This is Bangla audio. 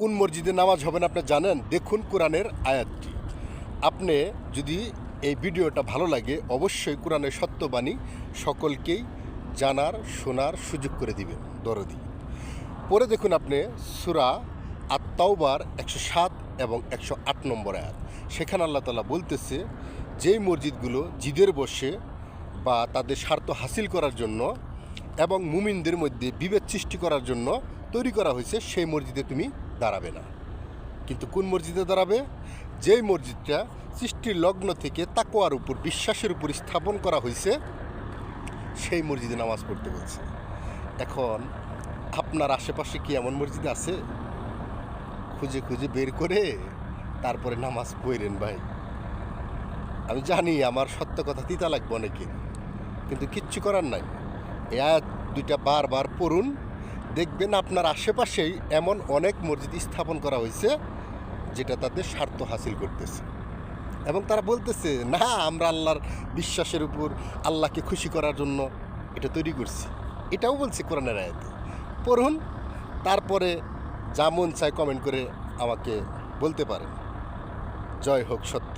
কোন মসজিদে নামাজ হবে না আপনি জানেন? দেখুন কোরআনের আয়াতটি। আপনি যদি এই ভিডিওটা ভালো লাগে, অবশ্যই কোরআনের সত্যবাণী সকলকেই জানার, শোনার সুযোগ করে দিবেন, দরদি। পরে দেখুন আপনি সুরা আত্মাওবার একশো সাত এবং একশো আট নম্বর আয়াত। সেখানে আল্লাহ তালা বলতেছে, যেই মসজিদগুলো জিদের বসে বা তাদের স্বার্থ হাসিল করার জন্য এবং মুমিনদের মধ্যে বিভেদ সৃষ্টি করার জন্য তৈরি করা হয়েছে, সেই মসজিদে তুমি দাঁড়াবে না। কিন্তু কোন মসজিদে দাঁড়াবে? যেই মসজিদটা সৃষ্টির লগ্ন থেকে তাকোয়ার উপর, বিশ্বাসের উপর স্থাপন করা হয়েছে, সেই মসজিদে নামাজ পড়তে বলছে। এখন আপনার আশেপাশে কি এমন মসজিদ আছে? খুঁজে খুঁজে বের করে তারপরে নামাজ পড়েন ভাই। আমি জানি আমার সত্য কথা তিতা লাগবে অনেকে কিন্তু কিচ্ছু করার নাই। আয়াত দুইটা বারবার পড়ুন দেখবেন আপনার আশেপাশেই এমন অনেক মসজিদ স্থাপন করা হয়েছে, যেটা তাদের স্বার্থ হাসিল করতেছে। এবং তারা বলতেছে, না, আমরা আল্লাহর বিশ্বাসের উপর আল্লাহকে খুশি করার জন্য এটা তৈরি করছি। এটাও বলছে কোরআনের আয়াতে। পড়ুন, তারপরে যা মন চায় কমেন্ট করে আমাকে বলতে পারেন। জয় হোক সত্যের।